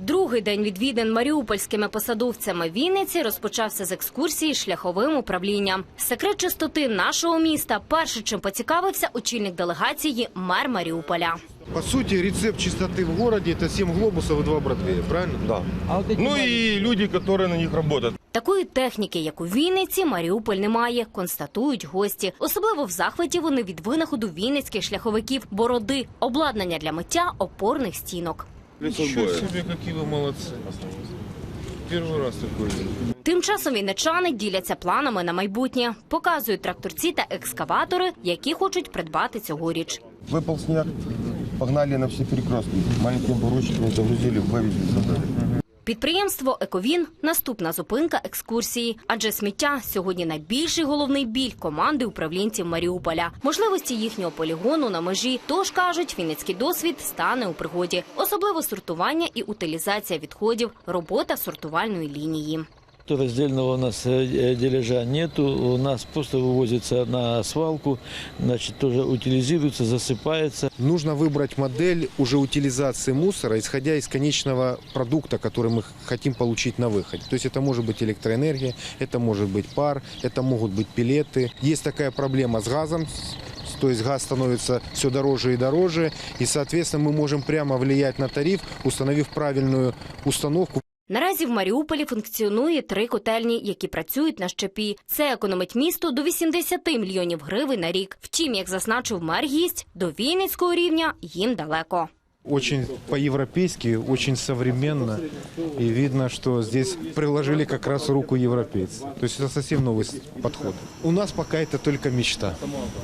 Другий день відвідин маріупольськими посадовцями Вінниці розпочався з екскурсії шляховим управлінням. Секрет чистоти нашого міста перше, чим поцікавився очільник делегації мер Маріуполя. По сути, рецепт чистоты в городе – это 7 глобусов и 2 бродвея, правильно? Да. Ну и люди, которые на них работают. Такої техніки, як у Вінниці, Маріуполь не має, констатують гості. Особливо в захваті вони від винаходу вінницьких шляховиків бороди, обладнання для миття опорних стінок. Ничего себе, какие вы молодцы. Первый раз такой. Тим часом вінничани діляться планами на майбутнє, показують тракторці та екскаватори, які хочуть придбати цьогоріч. Выпал снег, погнали на все перекрестки. Маленькими бурочками загрузили, вывезли, забрали. Підприємство Ековін наступна зупинка екскурсії, адже сміття сьогодні найбільший головний біль команди управлінців Маріуполя. Можливості їхнього полігону на межі. Тож кажуть, фінецький досвід стане у пригоді, особливо сортування і утилізація відходів, робота сортувальної лінії. Раздельного у нас э, дележа нету, у нас просто вывозится на свалку, значит, тоже утилизируется, засыпается. Нужно выбрать модель уже утилизации мусора, исходя из конечного продукта, который мы хотим получить на выходе. То есть это может быть электроэнергия, это может быть пар, это могут быть пилеты. Есть такая проблема с газом, то есть газ становится все дороже и дороже, и, соответственно, мы можем прямо влиять на тариф, установив правильную установку. Наразі в Маріуполі функціонує три котельні, які працюють на щепі. Це економить місто до 80 мільйонів гривень на рік. Втім, як зазначив мер гість, до Вінницького рівня їм далеко. Очень по-европейски, очень современно. И видно, что здесь приложили как раз руку европейцы. То есть это совсем новый подход. У нас пока это только мечта,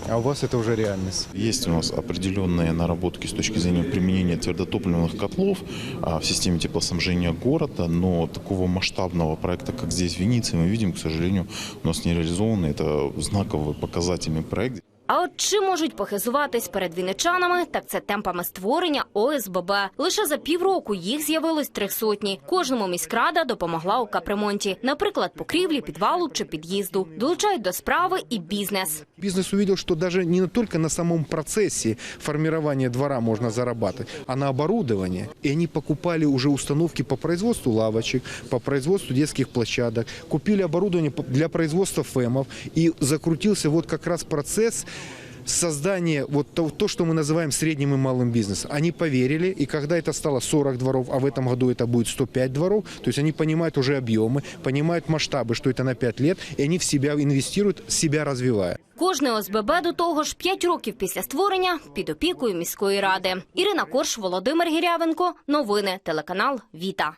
а у вас это уже реальность. Есть у нас определенные наработки с точки зрения применения твердотопливных котлов а, в системе теплоснабжения города, но такого масштабного проекта, как здесь в Венеции, мы видим, к сожалению, у нас не реализован. Это знаковый показательный проект. А от чим можуть похизуватись перед вінничанами, так це темпами створення ОСББ. Лише за півроку їх з'явилось три сотні. Кожному міськрада допомогла у капремонті, наприклад, покрівлі, підвалу чи під'їзду. Долучають до справи і бізнес. Бизнес увидел, что даже не только на самом процессе формирования двора можно зарабатывать, а на оборудовании. И они покупали уже установки по производству лавочек, по производству детских площадок, купили оборудование для производства фемов. И закрутился вот как раз процесс создания вот то, то, что мы называем средним и малым бизнесом. Они поверили, и когда это стало 40 дворов, а в этом году это будет 105 дворов, то есть они понимают уже объемы, понимают масштабы, что это на 5 лет, и они в себя инвестируют, себя развивая. Кожне ОСББ до того ж 5 років після створення під опікою міської ради. Ірина Корш, Володимир Гірявенко. Новини телеканал Віта.